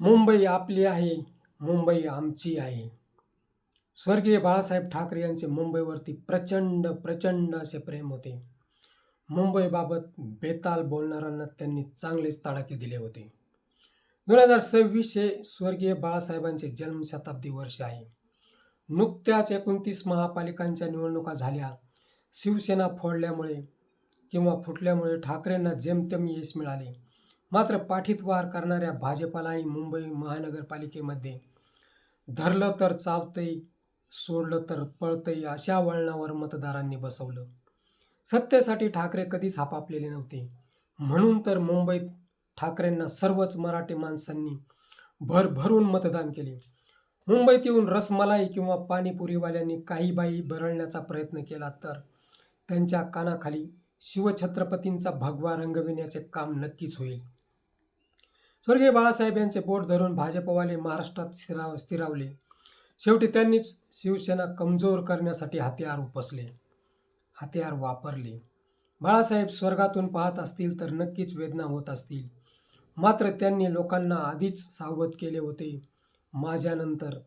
मुंबई आपली आहे मुंबई आमची आहे. स्वर्गीय बाळासाहेब ठाकरे यांचे मुंबईवरती प्रचंड प्रचंड असे प्रेम होते. मुंबईबाबत बेताल बोलणाऱ्यांना त्यांनी चांगलेच तडाखे दिले होते. दोन हजार सव्वीस हे स्वर्गीय बाळासाहेबांचे जन्मशताब्दी वर्ष आहे. नुकत्याच एकोणतीस महापालिकांच्या निवडणुका झाल्या. शिवसेना फोडल्यामुळे किंवा फुटल्यामुळे ठाकरेंना जेमतेम यश मिळाले. मात्र पाठीत वार करणाऱ्या भाजपालाही मुंबई महानगरपालिकेमध्ये धरलं तर चावतंय सोडलं तर पळतंय अशा वळणावर मतदारांनी बसवलं. सत्तेसाठी ठाकरे कधीच हापापलेले नव्हते. म्हणून तर मुंबईत ठाकरेंना सर्वच मराठी माणसांनी भरभरून मतदान केले. मुंबईत येऊन रसमलाई किंवा पाणीपुरीवाल्यांनी काही बाई बरळण्याचा प्रयत्न केला तर त्यांच्या कानाखाली शिवछत्रपतींचा भगवा रंगविण्याचे काम नक्कीच होईल. स्वर्गीय बाळासाहेब यांचे बोट धरून भाजपवाले महाराष्ट्रात स्थिराव स्थिरावले. शेवटी त्यांनीच शिवसेना कमजोर करण्यासाठी हत्यार उपसले. हत्यार वापरले. बाळासाहेब स्वर्गातून पाहत असतील तर नक्कीच वेदना होत असतील. मात्र त्यांनी लोकांना आधीच सावध केले होते. माझ्यानंतर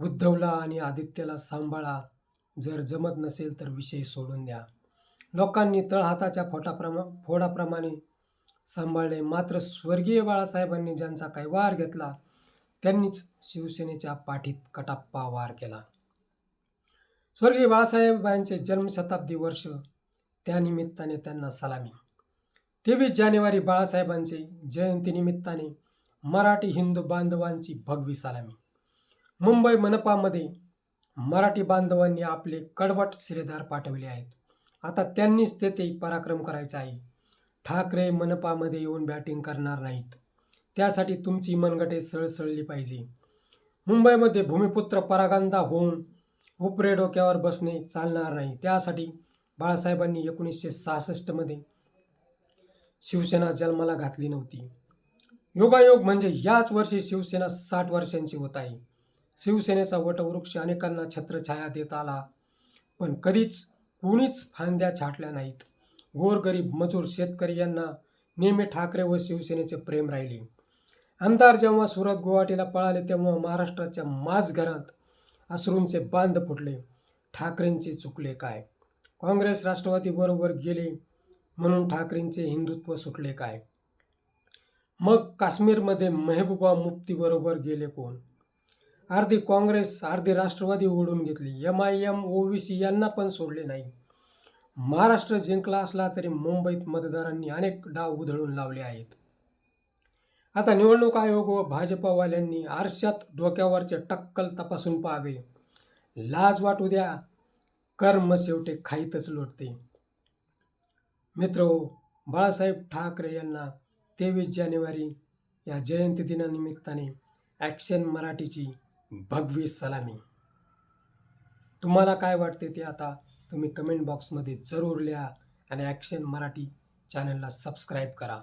उद्धवला आणि आदित्यला सांभाळा. जर जमत नसेल तर विषय सोडून द्या. लोकांनी तळहाताच्या फोटाप्रमा फोडाप्रमाणे सांभाळले. मात्र स्वर्गीय बाळासाहेबांनी ज्यांचा काही वार घेतला त्यांनीच शिवसेनेच्या पाठीत कटाप्पा वार केला. स्वर्गीय बाळासाहेबांचे जन्मशताब्दी वर्ष त्यानिमित्ताने त्यांना सलामी. तेवीस जानेवारी बाळासाहेबांचे जयंतीनिमित्ताने मराठी हिंदू बांधवांची भगवी सलामी. मुंबई मनपामध्ये मराठी बांधवांनी आपले कडवट शिलेदार पाठवले आहेत. आता त्यांनीच तेथे पराक्रम करायचा आहे. ठाकरे मनपामध्ये येऊन बॅटिंग करणार नाहीत. त्यासाठी तुमची मनगटे सळसळली पाहिजे. मुंबईमध्ये भूमिपुत्र परागंदा होऊन उपरे डोक्यावर बसणे चालणार नाही. त्यासाठी बाळासाहेबांनी एकोणीसशे सहासष्टमध्ये शिवसेना जन्माला घातली नव्हती. योगायोग म्हणजे याच वर्षी शिवसेना साठ वर्षांची होत आहे. शिवसेनेचा वटवृक्ष अनेकांना छत्रछाया देत आला पण कधीच कोणीच फांद्या छाटल्या नाहीत. गोरगरीब मजूर शेतकरी यांना नेहमी ठाकरे व शिवसेनेचे प्रेम राहिले. आमदार जेव्हा सुरत गुवाहाटीला पळाले तेव्हा महाराष्ट्राच्या माझघरात अश्रूंचे बांध फुटले. ठाकरेंचे चुकले काय? काँग्रेस राष्ट्रवादीबरोबर गेले म्हणून ठाकरेंचे हिंदुत्व सुटले काय? मग काश्मीरमध्ये मेहबूबा मुफ्तीबरोबर गेले कोण? अर्धी काँग्रेस अर्धी राष्ट्रवादी ओढून घेतली. एम आय एम ओबीसी यांना पण सोडले नाही. महाराष्ट्र जिंकला असला तरी मुंबईत मतदारांनी अनेक डाव उधळून लावले आहेत. आता निवडणूक आयोग व भाजपवाल्यांनी आरशात डोक्यावरचे टक्कल तपासून पाहावे. लाज वाटू द्या कर्म शेवटे खाईतच लोटते. मित्र हो, बाळासाहेब ठाकरे यांना तेवीस जानेवारी या जयंती दिनानिमित्ताने ॲक्शन मराठीची भगवी सलामी. तुम्हाला काय वाटते ते आता तुम्ही कमेंट बॉक्समध्ये जरूर लिहा आणि ॲक्शन मराठी चॅनलला सबस्क्राईब करा.